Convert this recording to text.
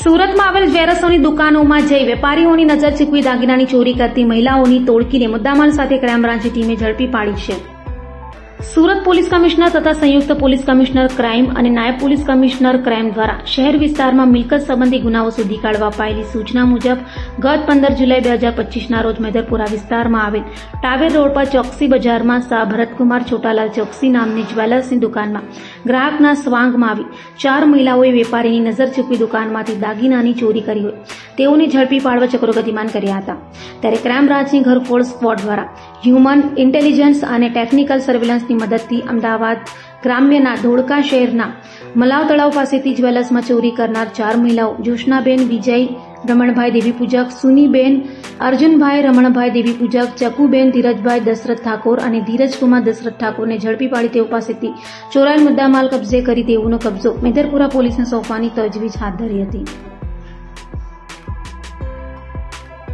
સુરતમાં આવેલ જ્વેલર્સોની દુકાનોમાં જઈ વેપારીઓની નજર ચૂકવી દાગીનાની ચોરી કરતી મહિલાઓની તોડકીને મુદ્દામાલ સાથે ક્રાઇમ બ્રાન્ચની ટીમે ઝડપી પાડી છે. સુરત પોલીસ કમિશનર તથા સંયુક્ત પોલીસ કમિશનર ક્રાઇમ અને નાયબ પોલીસ કમિશનર ક્રાઇમ દ્વારા શહેર વિસ્તારમાં મિલકત સંબંધી ગુનાઓ શોધી કાઢવા અપાયેલી સૂચના મુજબ ગત પંદર જુલાઈ બે હજાર પચીસના રોજ મેદરપુરા વિસ્તારમાં આવેલ ટાવેર રોડ પર ચોકસી બજારમાં શાહ ભરતકુમાર છોટાલાલ ચોકસી નામની જ્વેલર્સની દુકાનમાં ગ્રાહકના સ્વાંગમાં આવી ચાર મહિલાઓએ વેપારીની નજર ચૂકવી દુકાનમાંથી દાગીનાની ચોરી કરી હોય તેઓને ઝડપી પાડવા ચક્રો ગતિમાન કર્યા હતા. ત્યારે ક્રાઇમ બ્રાન્ચની ઘરફોડ સ્કવોડ દ્વારા હ્યુમન ઇન્ટેલિજન્સ અને ટેકનિકલ સર્વેલન્સની મદદથી અમદાવાદ ગ્રામ્યના ધોળકા શહેરના મલાવ તળાવ પાસેથી જ્વેલર્સમાં ચોરી કરનાર ચાર મહિલાઓ જોશનાબેન વિજય, રમણભાઈ દેવી પૂજક, સુનીબેન, અર્જુનભાઈ, રમણભાઈ દેવી પૂજક, ચકુબેન, ધીરજભાઈ, દશરથ ઠાકોર અને ધીરજકુમાર દશરથ ઠાકોરને ઝડપી પાડી તેઓ પાસેથી ચોરાયેલ મુદ્દામાલ કબજે કરી તેઓનો કબજો મેદરપુરા પોલીસને સોંપવાની તજવીજ હાથ ધરી હતી.